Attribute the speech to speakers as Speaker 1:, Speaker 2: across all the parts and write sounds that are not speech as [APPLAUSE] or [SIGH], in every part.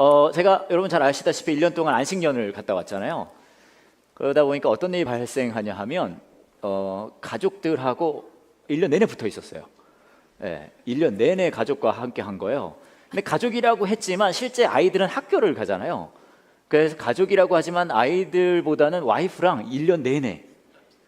Speaker 1: 어, 제가 여러분 잘 아시다시피 1년 동안 안식년을 갔다 왔잖아요. 그러다 보니까 어떤 일이 발생하냐 하면 어, 가족들하고 1년 내내 붙어 있었어요. 예, 1년 내내 가족과 함께 한 거예요. 근데 가족이라고 했지만 실제 아이들은 학교를 가잖아요. 그래서 가족이라고 하지만 아이들보다는 와이프랑 1년 내내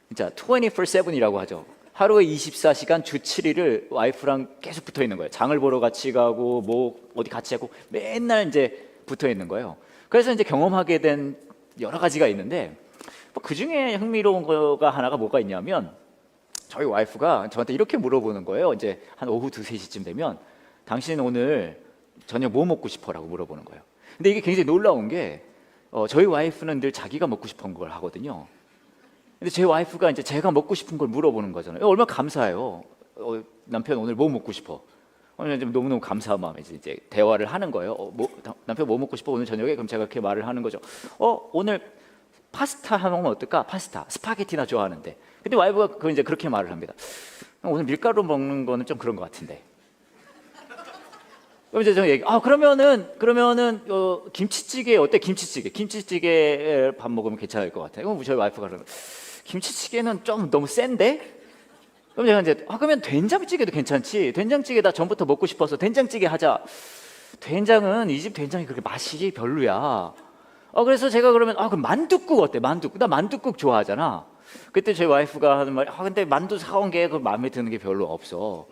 Speaker 1: 진짜 24/7이라고 하죠. 하루에 24시간 주 7일을 와이프랑 계속 붙어 있는 거예요. 장을 보러 같이 가고 뭐 어디 같이 하고 맨날 이제 붙어 있는 거예요. 그래서 이제 경험하게 된 여러 가지가 있는데 그 중에 흥미로운 거가 하나가 뭐가 있냐면 저희 와이프가 저한테 이렇게 물어보는 거예요. 이제 한 오후 2, 3시쯤 되면 당신 오늘 저녁 뭐 먹고 싶어 라고 물어보는 거예요. 근데 이게 굉장히 놀라운 게 어, 저희 와이프는 늘 자기가 먹고 싶은 걸 하거든요. 근데 제 와이프가 이제 제가 먹고 싶은 걸 물어보는 거잖아요. 얼마나 감사해요. 어, 남편 오늘 뭐 먹고 싶어? 오늘 좀 너무너무 감사한 마음에 이제 대화를 하는 거예요. 어, 뭐, 남편 뭐 먹고 싶어 오늘 저녁에? 그럼 제가 그렇게 말을 하는 거죠. 어 오늘 파스타 하면 어떨까? 파스타, 스파게티나 좋아하는데. 근데 와이프가 그 이제 그렇게 말을 합니다. 오늘 밀가루 먹는 거는 좀 그런 것 같은데. 그럼 이제 저 얘기. 아 그러면은 그러면은 어, 김치찌개 어때? 김치찌개. 김치찌개 밥 먹으면 괜찮을 것 같아요. 그럼 저희 와이프가 거예요. 김치찌개는 좀 너무 센데? 그럼 제가 이제 아 그러면 된장찌개도 괜찮지. 된장찌개 나 전부터 먹고 싶어서 된장찌개 하자. 된장은 이 집 된장이 그렇게 맛이 별로야. 어 그래서 제가 그러면 아 그럼 만둣국 어때? 만둣국 나 만둣국 좋아하잖아. 그때 저희 와이프가 하는 말이 아 근데 만두 사온 게 그 마음에 드는 게 별로 없어.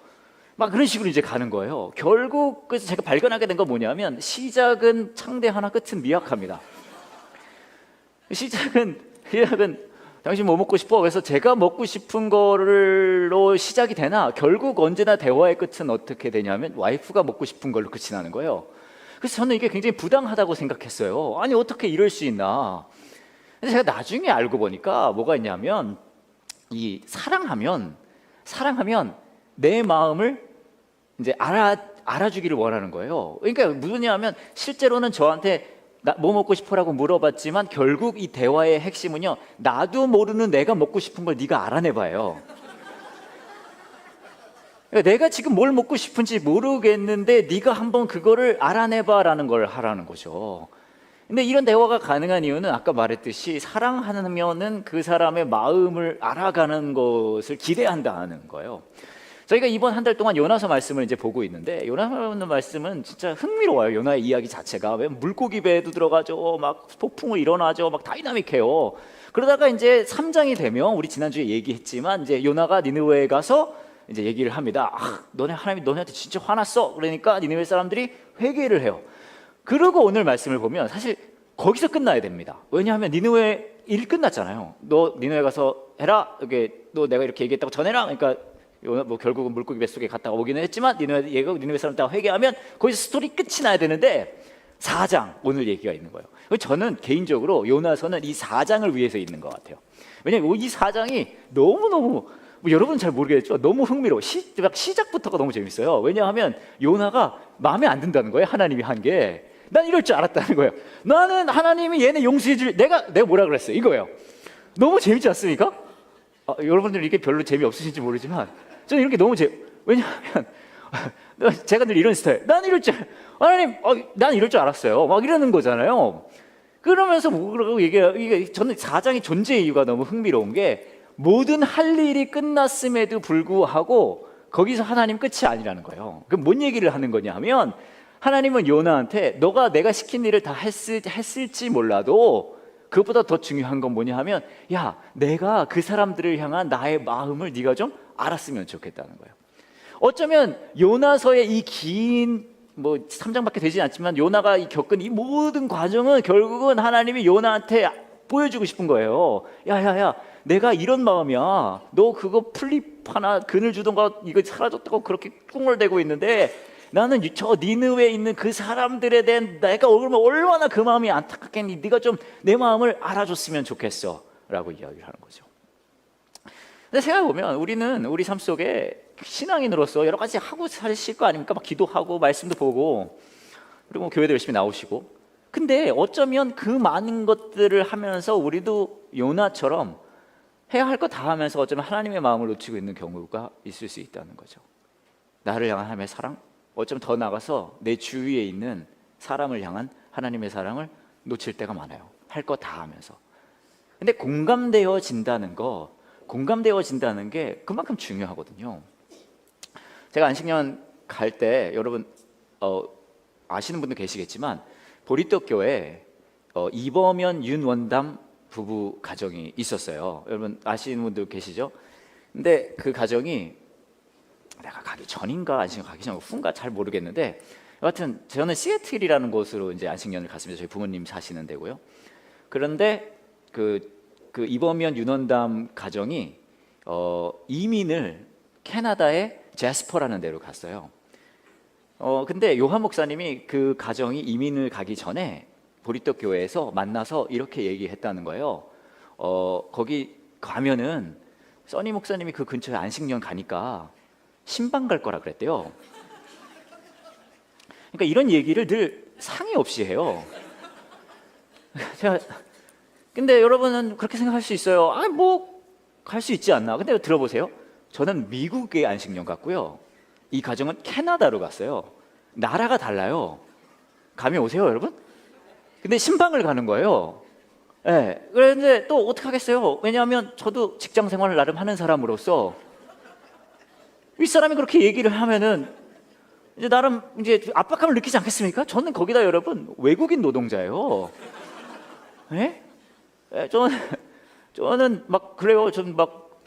Speaker 1: 막 그런 식으로 이제 가는 거예요. 결국 그래서 제가 발견하게 된 건 뭐냐면 시작은 창대 하나 끝은 미약합니다. 시작은 시작은 당신 뭐 먹고 싶어? 그래서 제가 먹고 싶은 거로 시작이 되나 결국 언제나 대화의 끝은 어떻게 되냐면 와이프가 먹고 싶은 걸로 끝이 나는 거예요. 그래서 저는 이게 굉장히 부당하다고 생각했어요. 아니 어떻게 이럴 수 있나? 근데 제가 나중에 알고 보니까 뭐가 있냐면 이 사랑하면 사랑하면 내 마음을 이제 알아 알아주기를 원하는 거예요. 그러니까 무엇이냐면 실제로는 저한테 나, 뭐 먹고 싶어라고 물어봤지만 결국 이 대화의 핵심은요. 나도 모르는 내가 먹고 싶은 걸 네가 알아내봐요. 그러니까 내가 지금 뭘 먹고 싶은지 모르겠는데 네가 한번 그거를 알아내봐라는 걸 하라는 거죠. 근데 이런 대화가 가능한 이유는 아까 말했듯이 사랑하면은 그 사람의 마음을 알아가는 것을 기대한다는 거예요. 저희가 이번 한 달 동안 요나서 말씀을 이제 보고 있는데 요나서 말씀은 진짜 흥미로워요. 요나의 이야기 자체가 왜 물고기 배에도 들어가죠, 막 폭풍을 일어나죠, 막 다이나믹해요. 그러다가 이제 3장이 되면 우리 지난주에 얘기했지만 이제 요나가 니느웨에 가서 이제 얘기를 합니다. 아, 너네 하나님이 너네한테 진짜 화났어. 그러니까 니느웨 사람들이 회개를 해요. 그리고 오늘 말씀을 보면 사실 거기서 끝나야 됩니다. 왜냐하면 니느웨 일 끝났잖아요. 너 니느웨 가서 해라. 이게 너 내가 이렇게 얘기했다고 전해라. 그러니까 뭐 결국은 물고기 뱃속에 갔다가 오기는 했지만 니느웨 얘가 니느웨 사람 다 회개하면 거기서 스토리 끝이 나야 되는데 4장 오늘 얘기가 있는 거예요. 저는 개인적으로 요나서는 이 4장을 위해서 있는 것 같아요. 왜냐하면 이 4장이 너무 너무 뭐 여러분은 잘 모르겠죠. 너무 흥미로워. 시, 시작부터가 너무 재밌어요. 왜냐하면 요나가 마음에 안 든다는 거예요. 하나님이 한 게. 난 이럴 줄 알았다는 거예요. 나는 하나님이 얘네 용서해 줄 내가 내가 뭐라 그랬어요? 이거예요. 너무 재밌지 않습니까? 아, 여러분들 이게 별로 재미 없으신지 모르지만 저는 이렇게 너무 재 왜냐하면 [LAUGHS] 제가 늘 이런 스타일. 난 이럴 줄 하나님, 어, 난 이럴 줄 알았어요. 막 이러는 거잖아요. 그러면서 뭐 그러고 이게 저는 사장의 존재 이유가 너무 흥미로운 게 모든 할 일이 끝났음에도 불구하고 거기서 하나님 끝이 아니라는 거예요. 그럼 뭔 얘기를 하는 거냐 하면 하나님은 요나한테 너가 내가 시킨 일을 다 했을, 했을지 몰라도 그것보다 더 중요한 건 뭐냐 하면 야 내가 그 사람들을 향한 나의 마음을 네가 좀 알았으면 좋겠다는 거예요. 어쩌면 요나서의 이 긴 뭐 3장밖에 되지 않지만 요나가 이 겪은 이 모든 과정은 결국은 하나님이 요나한테 보여주고 싶은 거예요. 야야야 내가 이런 마음이야. 너 그거 플립 하나 그늘 주던가 이거 사라졌다고 그렇게 꿍얼대고 있는데 나는 저 니느웨에 있는 그 사람들에 대한 내가 얼마나 그 마음이 안타깝겠니? 네가 좀 내 마음을 알아줬으면 좋겠어라고 이야기를 하는 거죠. 근데 생각해 보면 우리는 우리 삶 속에 신앙인으로서 여러 가지 하고 사실 거 아닙니까? 막 기도하고 말씀도 보고 그리고 뭐 교회도 열심히 나오시고. 근데 어쩌면 그 많은 것들을 하면서 우리도 요나처럼 해야 할 거 다 하면서 어쩌면 하나님의 마음을 놓치고 있는 경우가 있을 수 있다는 거죠. 나를 향한 하나님의 사랑, 어쩌면 더 나가서 내 주위에 있는 사람을 향한 하나님의 사랑을 놓칠 때가 많아요. 할 거 다 하면서. 근데 공감되어진다는 거, 공감되어진다는 게 그만큼 중요하거든요. 제가 안식년 갈 때 여러분 어, 아시는 분도 계시겠지만 보리떡 교회 어, 이범현 윤원담 부부 가정이 있었어요. 여러분 아시는 분도 계시죠? 근데 그 가정이 내가 가기 전인가 안식년 가기 전 후인가 잘 모르겠는데 여하튼 저는 시애틀이라는 곳으로 이제 안식년을 갔습니다. 저희 부모님 사시는 데고요. 그런데 그, 그 이범현 윤원담 가정이 어, 이민을 캐나다의 제스퍼라는 데로 갔어요. 어 근데 요한 목사님이 그 가정이 이민을 가기 전에 보리떡 교회에서 만나서 이렇게 얘기했다는 거예요. 어 거기 가면은 써니 목사님이 그 근처에 안식년 가니까 신방 갈 거라 그랬대요. 그러니까 이런 얘기를 늘 상의 없이 해요. [LAUGHS] 제가 근데 여러분은 그렇게 생각할 수 있어요. 아, 뭐 갈 수 있지 않나? 근데 들어보세요. 저는 미국에 안식년 갔고요. 이 가정은 캐나다로 갔어요. 나라가 달라요. 감이 오세요, 여러분? 근데 신방을 가는 거예요. 예. 네. 그런데 또 어떻게 하겠어요? 왜냐하면 저도 직장 생활을 나름 하는 사람으로서 윗사람이 그렇게 얘기를 하면은 이제 나름 이제 압박감을 느끼지 않겠습니까? 저는 거기다 여러분 외국인 노동자예요. 예? 예, 저는 [LAUGHS] 저는 막 그래요. 저는 막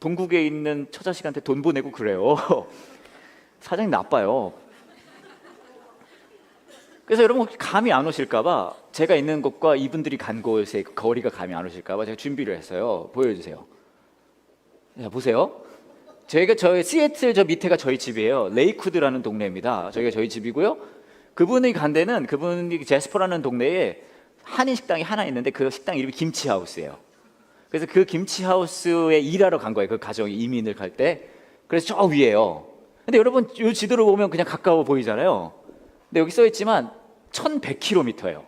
Speaker 1: 동국에 있는 처자식한테 돈 보내고 그래요. [LAUGHS] 사장님 나빠요. 그래서 여러분 감이 안 오실까봐 제가 있는 곳과 이분들이 간 곳의 거리가 감이 안 오실까봐 제가 준비를 했어요. 보여주세요. 자 보세요. 저희가 저희 시애틀 저 밑에가 저희 집이에요. 레이쿠드라는 동네입니다. 저희가 저희 집이고요. 그분이 간 데는 그분이 제스퍼라는 동네에 한인 식당이 하나 있는데 그 식당 이름이 김치 하우스예요. 그래서 그 김치 하우스에 일하러 간 거예요. 그 가정이 이민을 갈 때. 그래서 저 위에요. 근데 여러분 이 지도로 보면 그냥 가까워 보이잖아요. 근데 여기 써 있지만 1100km예요.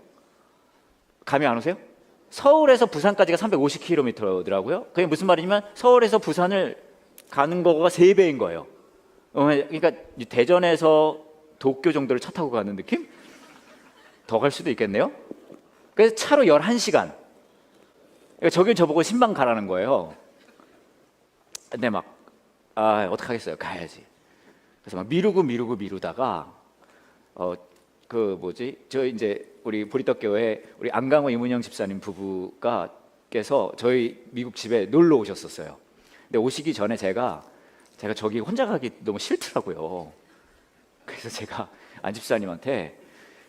Speaker 1: 감이 안 오세요? 서울에서 부산까지가 350km더라고요. 그게 무슨 말이냐면 서울에서 부산을 가는 거가 3배인 거예요. 어, 그러니까 대전에서 도쿄 정도를 차 타고 가는 느낌? 더 갈 수도 있겠네요. 그래서 차로 11시간. 그러니까 저길 저보고 신방 가라는 거예요. 근데 막, 아, 어떡하겠어요. 가야지. 그래서 막 미루고 미루고 미루다가, 어, 그 뭐지? 저 이제 우리 보리떡교회 우리 안강호 이문영 집사님 부부가 께서 저희 미국 집에 놀러 오셨었어요. 근데 오시기 전에 제가 제가 저기 혼자 가기 너무 싫더라고요. 그래서 제가 안 집사님한테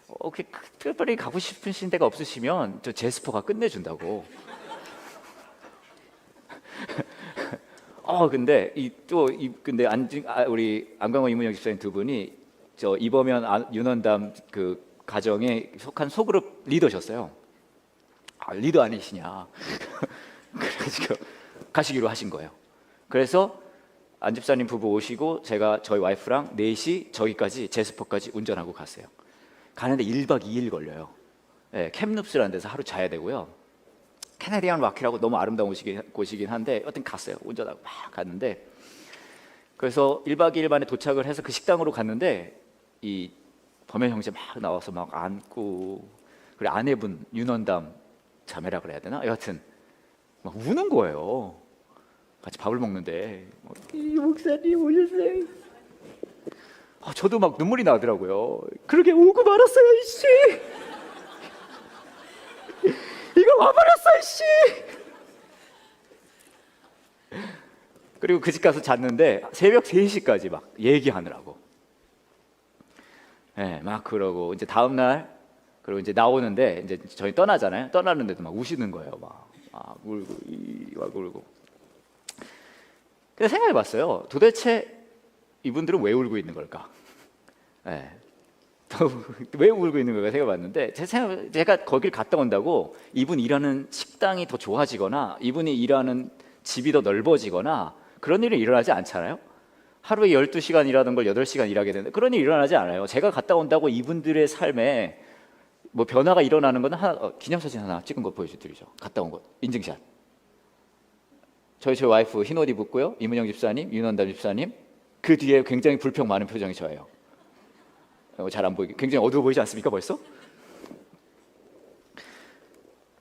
Speaker 1: 어, 그 특별히 가고 싶으신 데가 없으시면 저 제스퍼가 끝내준다고. [LAUGHS] 어 근데 이 또 이 근데 안 아, 우리 안광호 이문영 집사님 두 분이 저 이범현 아, 윤원담 그 가정에 속한 소그룹 리더셨어요. 아 리더 아니시냐? [LAUGHS] 그래가지고 가시기로 하신 거예요. 그래서 안 집사님 부부 오시고 제가 저희 와이프랑 넷이 저기까지 제스퍼까지 운전하고 갔어요. 가는데 1박 2일 걸려요. 네, 캠눕스라는 데서 하루 자야 되고요. 캐나디안 와키라고 너무 아름다운 곳이긴, 곳이긴 한데 여튼 갔어요. 운전하고 막 갔는데 그래서 1박 2일 만에 도착을 해서 그 식당으로 갔는데 이 범현 형제 막 나와서 막 안고 그리고 아내분 윤원담 자매라 그래야 되나? 여하튼 막 우는 거예요. 같이 밥을 먹는데 뭐, 이 목사님 오셨어요. 아, 저도 막 눈물이 나더라고요. 그러게 우고 말았어요, 이씨. 이거 와버렸어, 이씨. 그리고 그 집 가서 잤는데 새벽 3시까지 막 얘기하느라고. 예, 네, 막 그러고 이제 다음 날 그리고 이제 나오는데 이제 저희 떠나잖아요. 떠나는데도 막 우시는 거예요. 막, 막 울고 막 울고. 그래서 생각해 봤어요. 도대체 이분들은 왜 울고 있는 걸까? 네. 왜 울고 있는 걸까 생각해봤는데 제 생각, 제가 거길 갔다 온다고 이분 일하는 식당이 더 좋아지거나 이분이 일하는 집이 더 넓어지거나 그런 일이 일어나지 않잖아요. 하루에 12시간 일하던 걸 8시간 일하게 되는데 그런 일이 일어나지 않아요. 제가 갔다 온다고 이분들의 삶에 뭐 변화가 일어나는 건 하나 어, 기념사진 하나 찍은 거 보여드리죠. 갔다 온 거. 인증샷. 저희 제 와이프 흰옷 입었고요. 이문영 집사님, 윤원담 집사님. 그 뒤에 굉장히 불평 많은 표정이 저예요. 잘 안 보이게 굉장히 어두워 보이지 않습니까 벌써?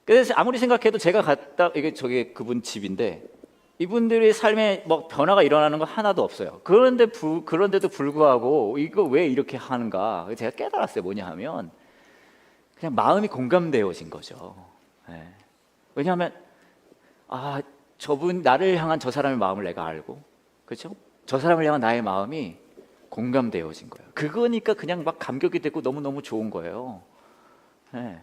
Speaker 1: 그래서 아무리 생각해도 제가 갔다 이게 저기 그분 집인데 이분들의 삶에 뭐 변화가 일어나는 거 하나도 없어요. 그런데 부, 그런데도 불구하고 이거 왜 이렇게 하는가 제가 깨달았어요. 뭐냐 하면 그냥 마음이 공감되어진 거죠. 예. 왜냐하면 아 저분 나를 향한 저 사람의 마음을 내가 알고 그렇죠? 저 사람을 향한 나의 마음이 공감되어진 거예요. 그거니까 그냥 막 감격이 되고 너무 너무 좋은 거예요. 예.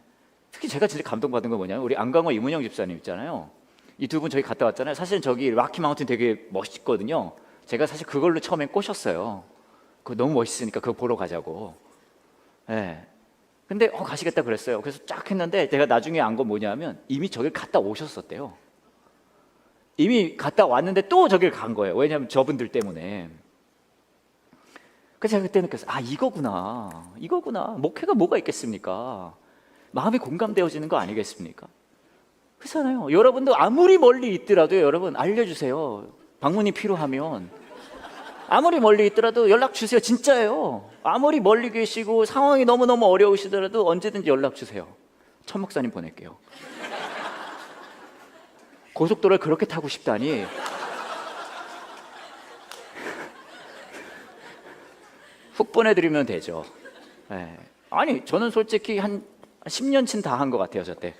Speaker 1: 특히 제가 진짜 감동받은 건 뭐냐면 우리 안강호 이문영 집사님 있잖아요. 이 두 분 저기 갔다 왔잖아요. 사실은 저기 라키 마운틴 되게 멋있거든요. 제가 사실 그걸로 처음에 꼬셨어요. 그거 너무 멋있으니까 그거 보러 가자고. 예. 근데 어 가시겠다 그랬어요. 그래서 쫙 했는데 제가 나중에 안 건 뭐냐면 이미 저길 갔다 오셨었대요. 이미 갔다 왔는데 또 저길 간 거예요. 왜냐하면 저분들 때문에. 그래서 제가 그때 느꼈어요. 아 이거구나. 이거구나. 목회가 뭐가 있겠습니까? 마음이 공감되어지는 거 아니겠습니까? 그렇잖아요. 여러분도 아무리 멀리 있더라도 여러분 알려주세요. 방문이 필요하면 아무리 멀리 있더라도 연락 주세요. 진짜예요. 아무리 멀리 계시고 상황이 너무 너무 어려우시더라도 언제든지 연락 주세요. 천 목사님 보낼게요. 고속도로를 그렇게 타고 싶다니. 훅 보내드리면 되죠. 예. 아니 저는 솔직히 한 10년친 다 한 것 같아요 저 때.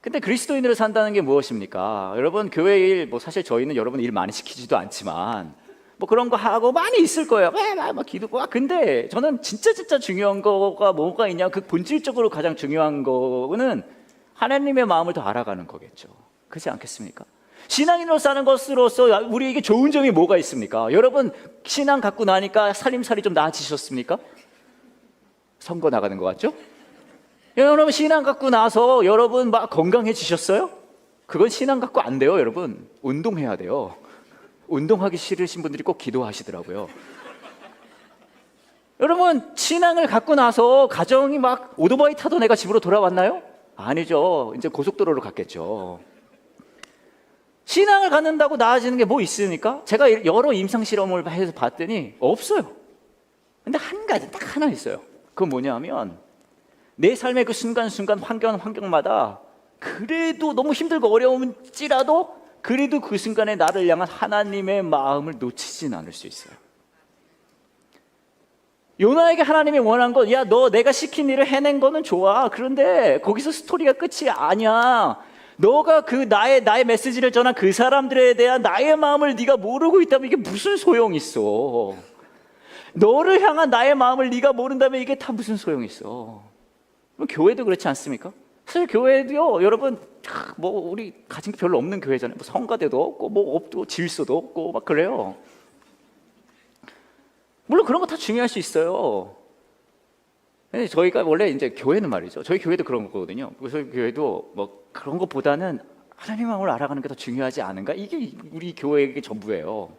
Speaker 1: 근데 그리스도인으로 산다는 게 무엇입니까? 여러분 교회 일, 뭐 사실 저희는 여러분 일 많이 시키지도 않지만 뭐 그런 거 하고 많이 있을 거예요. 왜, 막, 막 기도. 아, 근데 저는 진짜 진짜 중요한 거가 뭐가 있냐? 그 본질적으로 가장 중요한 거는 하나님의 마음을 더 알아가는 거겠죠. 그렇지 않겠습니까? 신앙인으로 사는 것으로서 우리에게 좋은 점이 뭐가 있습니까? 여러분 신앙 갖고 나니까 살림살이 좀 나아지셨습니까? 선거 나가는 것 같죠? 여러분 신앙 갖고 나서 여러분 막 건강해지셨어요? 그건 신앙 갖고 안 돼요, 여러분. 운동해야 돼요. 운동하기 싫으신 분들이 꼭 기도하시더라고요. 여러분 신앙을 갖고 나서 가정이 막 오토바이 타던 애가 집으로 돌아왔나요? 아니죠. 이제 고속도로로 갔겠죠. 신앙을 갖는다고 나아지는 게 뭐 있습니까? 제가 여러 임상 실험을 해서 봤더니 없어요. 근데 한 가지 딱 하나 있어요. 그건 뭐냐면 내 삶의 그 순간순간 환경 환경마다 그래도 너무 힘들고 어려움지라도 그래도 그 순간에 나를 향한 하나님의 마음을 놓치진 않을 수 있어요. 요나에게 하나님이 원한 건, 야, 너 내가 시킨 일을 해낸 거는 좋아. 그런데 거기서 스토리가 끝이 아니야. 너가 그 나의 나의 메시지를 전한 그 사람들에 대한 나의 마음을 네가 모르고 있다면 이게 무슨 소용 있어? 너를 향한 나의 마음을 네가 모른다면 이게 다 무슨 소용 있어? 그럼 교회도 그렇지 않습니까? 사실 교회도요, 여러분, 아, 뭐 우리 가진 게 별로 없는 교회잖아요. 뭐 성가대도 없고, 뭐 없고, 질서도 없고, 막 그래요. 물론 그런 거 다 중요할 수 있어요. 저희가 원래 이제 교회는 말이죠. 저희 교회도 그런 거거든요. 저희 교회도 뭐 그런 것보다는 하나님 마음을 알아가는 게 더 중요하지 않은가? 이게 우리 교회의 전부예요.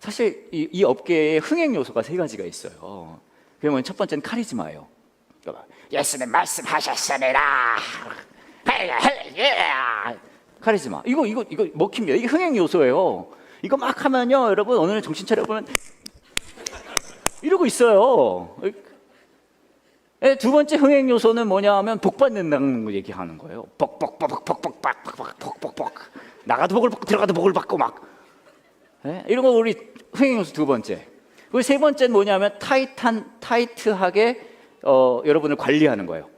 Speaker 1: 사실 이, 이 업계에 흥행 요소가 세 가지가 있어요. 그러면 첫 번째는 카리스마예요. 그러니까 예수님 말씀하셨으니라. 카리스마. 이거 이거 이거 먹힙니다. 이게 흥행 요소예요. 이거 막 하면요, 여러분 오늘 정신 차려 보면 이러고 있어요. 예, 두 번째 흥행 요소는 뭐냐 하면 복 받는다는 거 얘기하는 거예요. 뻑뻑뻑뻑뻑뻑뻑뻑뻑뻑뻑 나가도 복을 받고 들어가도 복을 받고 막 예? 이런 거 우리 흥행 요소 두 번째. 그리고 세 번째는 뭐냐면 타이탄 타이트하게 어, 여러분을 관리하는 거예요.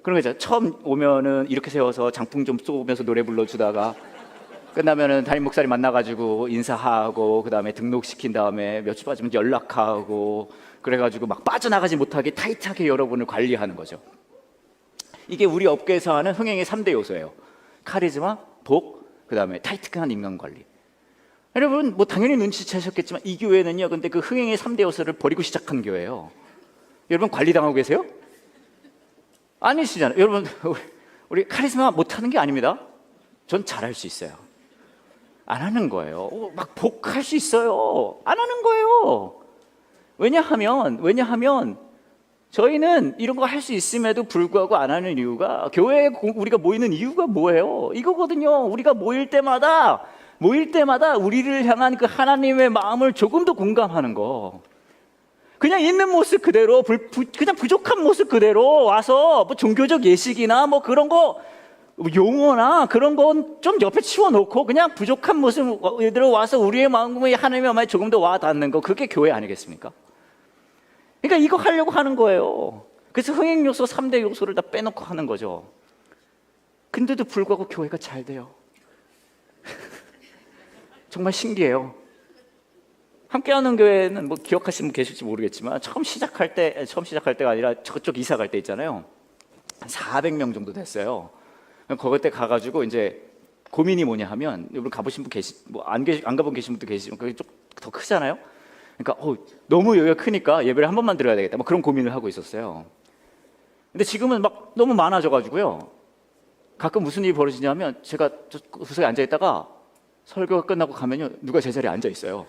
Speaker 1: 그런 거죠. 처음 오면은 이렇게 세워서 장풍 좀 쏘면서 노래 불러주다가 끝나면은 담임 목사님 만나가지고 인사하고 그 다음에 등록시킨 다음에 몇 주 빠지면 연락하고 그래가지고 막 빠져나가지 못하게 타이트하게 여러분을 관리하는 거죠. 이게 우리 업계에서 하는 흥행의 3대 요소예요. 카리즈마, 복, 그 다음에 타이트한 인간 관리. 여러분 뭐 당연히 눈치채셨겠지만 이 교회는요. 근데 그 흥행의 3대 요소를 버리고 시작한 교회예요. 여러분 관리당하고 계세요? 아니시잖아요. 여러분 우리 카리스마 못하는 게 아닙니다. 전 잘할 수 있어요. 안 하는 거예요. 어, 막 복할 수 있어요. 안 하는 거예요. 왜냐하면 왜냐하면 저희는 이런 거 할 수 있음에도 불구하고 안 하는 이유가 교회에 우리가 모이는 이유가 뭐예요? 이거거든요. 우리가 모일 때마다 모일 때마다 우리를 향한 그 하나님의 마음을 조금 더 공감하는 거. 그냥 있는 모습 그대로 불- 부- 그냥 부족한 모습 그대로 와서 뭐 종교적 예식이나 뭐 그런 거뭐 용어나 그런 건 좀 옆에 치워놓고 그냥 부족한 모습 그대로 와서 우리의 마음에 하나님의 마음에 조금 더 와 닿는 거 그게 교회 아니겠습니까? 그러니까 이거 하려고 하는 거예요. 그래서 흥행 요소 3대 요소를 다 빼놓고 하는 거죠. 근데도 불구하고 교회가 잘 돼요. [LAUGHS] 정말 신기해요. 함께하는 교회는 뭐 기억하시는 분 계실지 모르겠지만 처음 시작할 때 처음 시작할 때가 아니라 저쪽 이사 갈 때 있잖아요. 한 400명 정도 됐어요. 거기 때 가가지고 이제 고민이 뭐냐 하면 여러분 가보신 분 계시 뭐안 계시 안 가본 계신 분도 계시지만 그게 좀 더 크잖아요. 그러니까 어, 너무 여기가 크니까 예배를 한 번만 드려야 되겠다. 뭐 그런 고민을 하고 있었어요. 근데 지금은 막 너무 많아져가지고요. 가끔 무슨 일이 벌어지냐면 제가 저 구석에 앉아 있다가 설교가 끝나고 가면요 누가 제 자리에 앉아 있어요.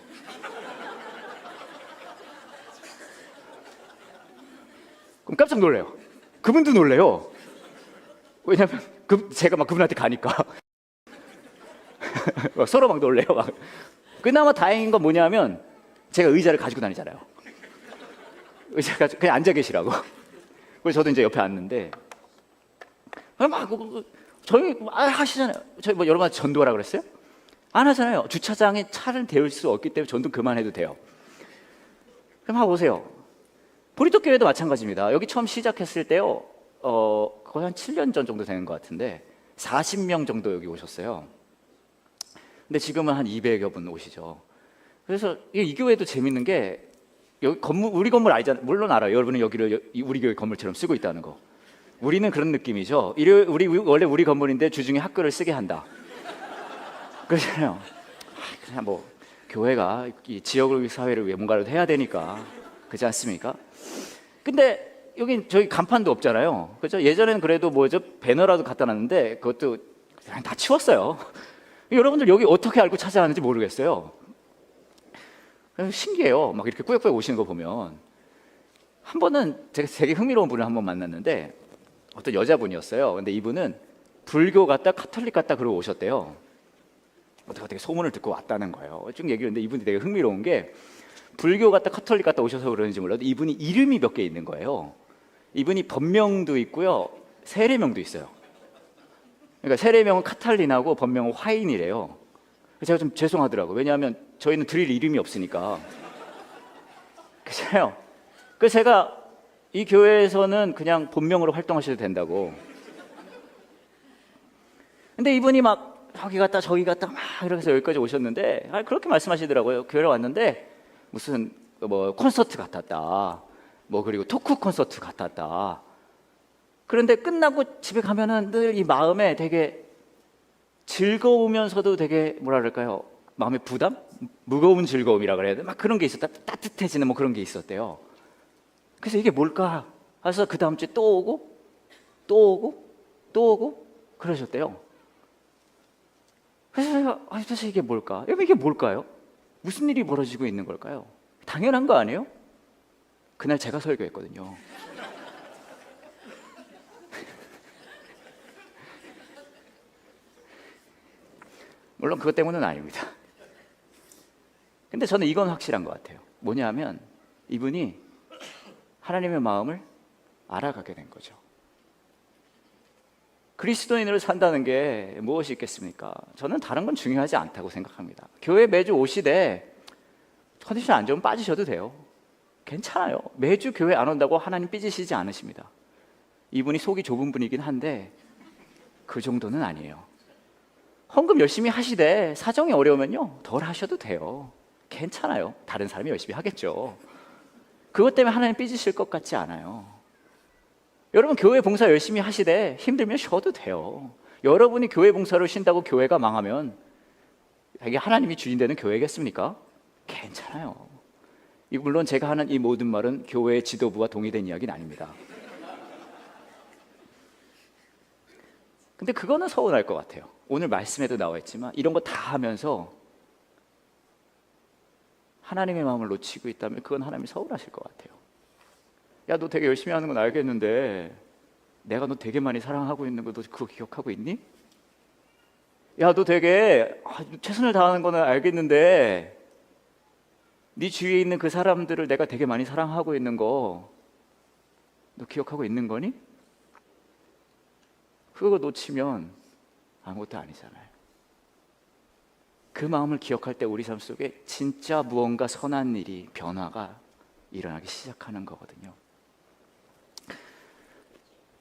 Speaker 1: 그럼 깜짝 놀래요. 그분도 놀래요. 왜냐면 그 제가 막 그분한테 가니까 [LAUGHS] 막 서로 막 놀래요. 막. 그나마 다행인 건 뭐냐면 제가 의자를 가지고 다니잖아요. 의자 가지고 그냥 앉아 계시라고. 그래서 저도 이제 옆에 앉는데 막 그- 저희 아, 하시잖아요. 저희 뭐 여러분 전도하라 그랬어요? 안 하잖아요. 주차장에 차를 대울 수 없기 때문에 전도 그만해도 돼요. 그럼 한번 보세요. 보리토 교회도 마찬가지입니다. 여기 처음 시작했을 때요. 어, 거의 한 7년 전 정도 되는 것 같은데 40명 정도 여기 오셨어요. 근데 지금은 한 200여 분 오시죠. 그래서 이, 이 교회도 재밌는 게 여기 건물 우리 건물 알잖아요. 물론 알아요. 여러분은 여기를 우리 교회 건물처럼 쓰고 있다는 거. 우리는 그런 느낌이죠. 우리 원래 우리 건물인데 주중에 학교를 쓰게 한다. 그렇잖아요. 아, 그냥 뭐 교회가 이 지역을 사회를 위해 뭔가를 해야 되니까 그렇지 않습니까? 근데 여긴 저희 간판도 없잖아요. 그렇죠? 예전에는 그래도 뭐죠 배너라도 갖다 놨는데 그것도 그냥 다 치웠어요. [LAUGHS] 여러분들 여기 어떻게 알고 찾아왔는지 모르겠어요. 신기해요. 막 이렇게 꾸역꾸역 오시는 거 보면 한 번은 제가 되게 흥미로운 분을 한 번 만났는데 어떤 여자분이었어요. 근데 이분은 불교 같다 카톨릭 같다 그러고 오셨대요. 어떻게 어떻게 소문을 듣고 왔다는 거예요. 쭉 얘기를 했는데 이분이 되게 흥미로운 게 불교 같다 카톨릭 같다 오셔서 그러는지 몰라도 이분이 이름이 몇 개 있는 거예요. 이분이 법명도 있고요. 세례명도 있어요. 그러니까 세례명은 카탈린하고 법명은 화인이래요. 제가 좀 죄송하더라고요. 왜냐하면 저희는 드릴 이름이 없으니까. 그래서요. 그래서 제가 이 교회에서는 그냥 본명으로 활동하셔도 된다고. 근데 이분이 막 저기 갔다 저기 갔다 막 이렇게 여기까지 오셨는데 아, 그렇게 말씀하시더라고요. 교회에 왔는데 무슨 뭐 콘서트 같았다. 뭐 그리고 토크 콘서트 같았다. 그런데 끝나고 집에 가면은 늘 이 마음에 되게 즐거우면서도 되게 뭐라 그럴까요? 마음의 부담? 무거운 즐거움이라 그래야 돼? 막 그런 게 있었다. 따뜻해지는 뭐 그런 게 있었대요. 그래서 이게 뭘까? 그래서 그 다음 주에 또 오고 또 오고 또 오고 그러셨대요. 그래서 아, 도대체 이게 뭘까? 이게 뭘까요? 무슨 일이 벌어지고 있는 걸까요? 당연한 거 아니에요? 그날 제가 설교했거든요. [LAUGHS] 물론 그것 때문은 아닙니다. 근데 저는 이건 확실한 것 같아요. 뭐냐 하면 이분이 하나님의 마음을 알아가게 된 거죠. 그리스도인으로 산다는 게 무엇이 있겠습니까? 저는 다른 건 중요하지 않다고 생각합니다. 교회 매주 오시되 컨디션 안 좋으면 빠지셔도 돼요. 괜찮아요. 매주 교회 안 온다고 하나님 삐지시지 않으십니다. 이분이 속이 좁은 분이긴 한데 그 정도는 아니에요. 헌금 열심히 하시되 사정이 어려우면요 덜 하셔도 돼요. 괜찮아요. 다른 사람이 열심히 하겠죠. 그것 때문에 하나님 삐지실 것 같지 않아요. 여러분 교회 봉사 열심히 하시되 힘들면 쉬어도 돼요. 여러분이 교회 봉사를 쉰다고 교회가 망하면 이게 하나님이 주인 되는 교회겠습니까? 괜찮아요. 이 물론 제가 하는 이 모든 말은 교회 지도부와 동의된 이야기는 아닙니다. 근데 그거는 서운할 것 같아요. 오늘 말씀에도 나와 있지만 이런 거 다 하면서 하나님의 마음을 놓치고 있다면 그건 하나님이 서운하실 것 같아요. 야, 너 되게 열심히 하는 건 알겠는데 내가 너 되게 많이 사랑하고 있는 거 너 그거 기억하고 있니? 야, 너 되게 아, 최선을 다하는 거는 알겠는데 네 주위에 있는 그 사람들을 내가 되게 많이 사랑하고 있는 거 너 기억하고 있는 거니? 그거 놓치면 아무것도 아니잖아요. 그 마음을 기억할 때 우리 삶 속에 진짜 무언가 선한 일이 변화가 일어나기 시작하는 거거든요.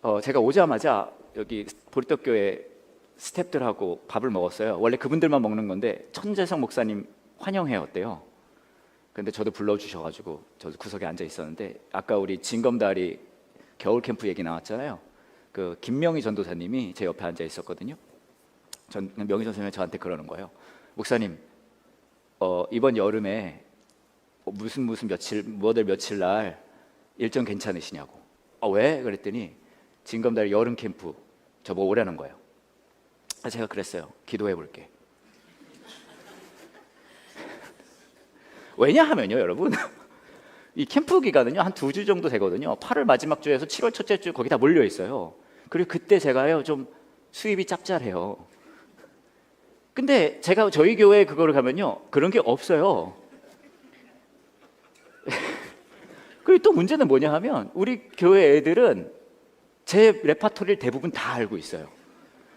Speaker 1: 어, 제가 오자마자 여기 보리떡교회 스탭들하고 밥을 먹었어요. 원래 그분들만 먹는 건데 천재성 목사님 환영회였대요. 근데 저도 불러주셔가지고 저도 구석에 앉아 있었는데 아까 우리 진검다리 겨울 캠프 얘기 나왔잖아요. 그 김명희 전도사님이 제 옆에 앉아 있었거든요. 전 명희 전도사님이 저한테 그러는 거예요. 목사님, 어, 이번 여름에 뭐 무슨 무슨 며칠 뭐들 며칠 날 일정 괜찮으시냐고. 아 왜? 그랬더니 진검다리 여름 캠프 저보고 오라는 거예요. 아, 제가 그랬어요. 기도해 볼게. 왜냐하면요, 여러분. [LAUGHS] 이 캠프 기간은요 한 두 주 정도 되거든요. 8월 마지막 주에서 7월 첫째 주 거기 다 몰려 있어요. 그리고 그때 제가요 좀 수입이 짭짤해요. 근데 제가 저희 교회 그거를 가면요 그런 게 없어요. [LAUGHS] 그리고 또 문제는 뭐냐 하면 우리 교회 애들은 제 레파토리를 대부분 다 알고 있어요.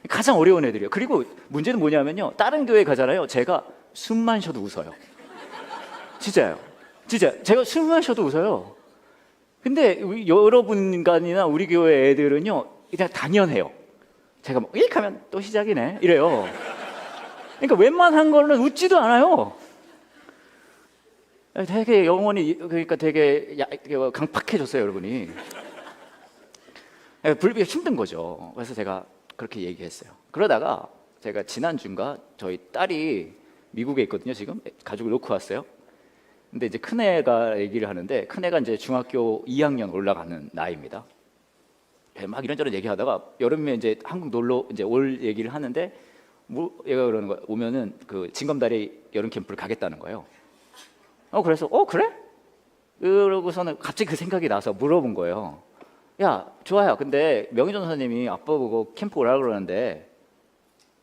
Speaker 1: 가장 어려운 애들이에요. 그리고 문제는 뭐냐면요 다른 교회 가잖아요. 제가 숨만 쉬어도 웃어요. 진짜요. 진짜 제가 숨만 쉬어도 웃어요. 근데 여러분간이나 우리 교회 애들은요 그냥 당연해요. 제가 뭐 이렇게 하면 또 시작이네 이래요. 그러니까 웬만한 거는 웃지도 않아요. 되게 영혼이 그러니까 되게 강팍해졌어요 여러분이. 예, 불비가 힘든 거죠. 그래서 제가 그렇게 얘기했어요. 그러다가 제가 지난 주인가 저희 딸이 미국에 있거든요 지금 가족을 놓고 왔어요. 근데 이제 큰애가 얘기를 하는데 큰애가 이제 중학교 2학년 올라가는 나이입니다. 예, 막 이런저런 얘기하다가 여름에 이제 한국 놀러 이제 올 얘기를 하는데 뭐 얘가 그러는 거야. 오면은 그 진검다리 여름 캠프를 가겠다는 거예요. 어 그래서 어 그래? 그러고서는 갑자기 그 생각이 나서 물어본 거예요. 야 좋아요. 근데 명희전 선생님이 아빠 보고 캠프 오라 그러는데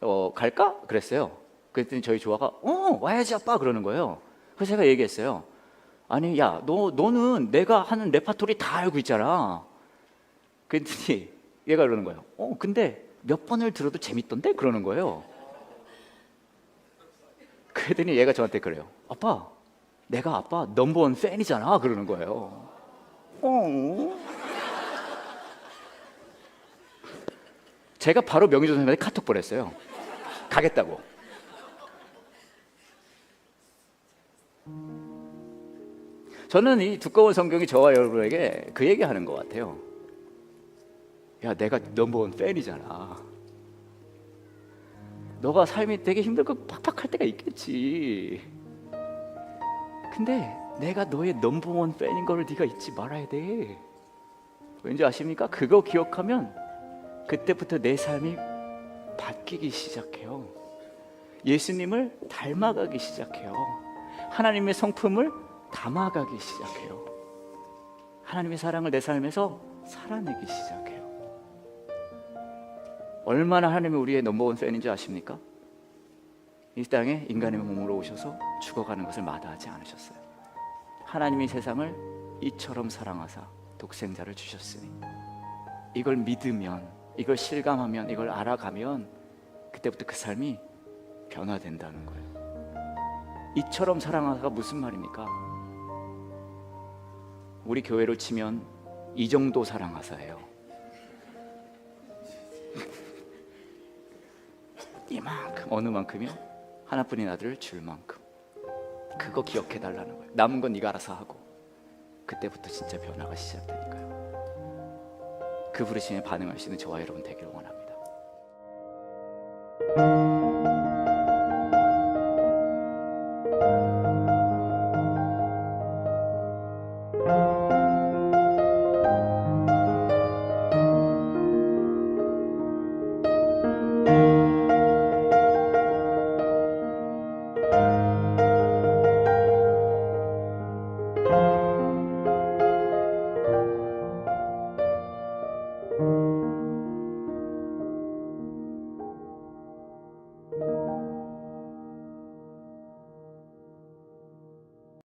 Speaker 1: 어 갈까? 그랬어요. 그랬더니 저희 조아가 어 와야지 아빠 그러는 거예요. 그래서 제가 얘기했어요. 아니 야 너 너는 내가 하는 레파토리 다 알고 있잖아. 그랬더니 얘가 그러는 거예요. 어 근데 몇 번을 들어도 재밌던데 그러는 거예요. 그랬더니 얘가 저한테 그래요. 아빠 내가 아빠 넘버원 팬이잖아 그러는 거예요. 어. 제가 바로 명희조 선생님한테 카톡 보냈어요. 가겠다고. 저는 이 두꺼운 성경이 저와 여러분에게 그 얘기하는 것 같아요. 야, 내가 넘버원 팬이잖아. 너가 삶이 되게 힘들고 팍팍할 때가 있겠지. 근데 내가 너의 넘버원 팬인 걸 네가 잊지 말아야 돼. 왠지 아십니까? 그거 기억하면 그때부터 내 삶이 바뀌기 시작해요. 예수님을 닮아가기 시작해요. 하나님의 성품을 담아가기 시작해요. 하나님의 사랑을 내 삶에서 살아내기 시작해요. 얼마나 하나님이 우리의 넘버원 팬인지 아십니까? 이 땅에 인간의 몸으로 오셔서 죽어가는 것을 마다하지 않으셨어요. 하나님이 세상을 이처럼 사랑하사 독생자를 주셨으니 이걸 믿으면 이걸 실감하면 이걸 알아가면 그때부터 그 삶이 변화된다는 거예요. 이처럼 사랑하사가 무슨 말입니까? 우리 교회로 치면 이 정도 사랑하사예요. [LAUGHS] 이만큼 어느 만큼이요? 하나뿐인 아들을 줄 만큼. 그거 기억해 달라는 거예요. 남은 건 네가 알아서 하고. 그때부터 진짜 변화가 시작되니까요. 그 부르심에 반응할 수 있는 저와 여러분 되기를 원합니다.